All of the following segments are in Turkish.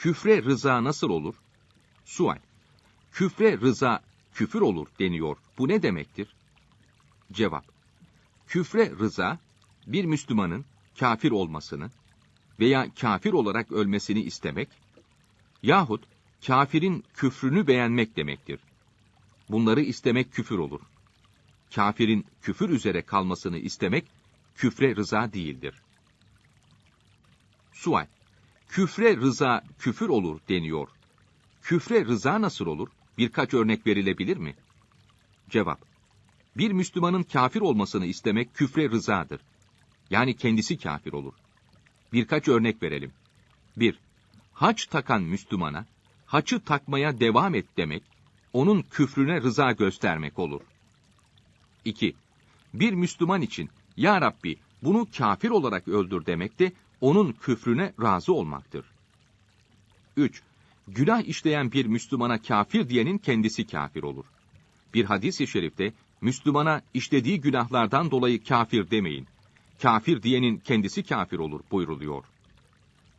Küfre rıza nasıl olur? Sual. Küfre rıza küfür olur deniyor. Bu ne demektir? Cevap. Küfre rıza, bir Müslümanın kafir olmasını veya kafir olarak ölmesini istemek yahut kafirin küfrünü beğenmek demektir. Bunları istemek küfür olur. Kafirin küfür üzere kalmasını istemek küfre rıza değildir. Sual. Küfre rıza küfür olur deniyor. Küfre rıza nasıl olur? Birkaç örnek verilebilir mi? Cevap. Bir Müslümanın kafir olmasını istemek küfre rızadır. Yani kendisi kafir olur. Birkaç örnek verelim. 1. Haç takan Müslümana, haçı takmaya devam et demek, onun küfrüne rıza göstermek olur. 2. Bir Müslüman için, Ya Rabbi bunu kafir olarak öldür demek de, onun küfrüne razı olmaktır. 3. Günah işleyen bir Müslümana kafir diyenin kendisi kafir olur. Bir hadis-i şerifte, Müslümana işlediği günahlardan dolayı kafir demeyin. Kafir diyenin kendisi kafir olur buyruluyor.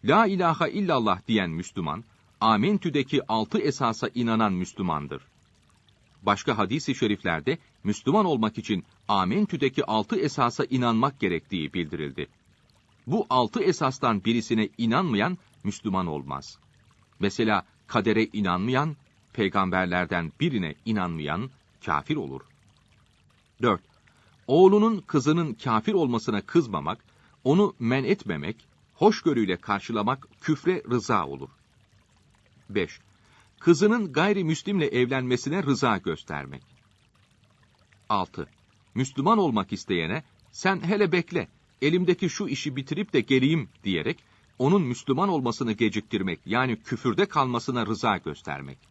La ilahe illallah diyen Müslüman, Amentü'deki altı esasa inanan Müslümandır. Başka hadis-i şeriflerde Müslüman olmak için Amentü'deki altı esasa inanmak gerektiği bildirildi. Bu altı esastan birisine inanmayan Müslüman olmaz. Mesela kadere inanmayan, peygamberlerden birine inanmayan kafir olur. 4. Oğlunun kızının kafir olmasına kızmamak, onu men etmemek, hoşgörüyle karşılamak küfre rıza olur. 5. Kızının gayrimüslimle evlenmesine rıza göstermek. 6. Müslüman olmak isteyene, sen hele bekle, elimdeki şu işi bitirip de geleyim diyerek, onun Müslüman olmasını geciktirmek yani küfürde kalmasına rıza göstermek.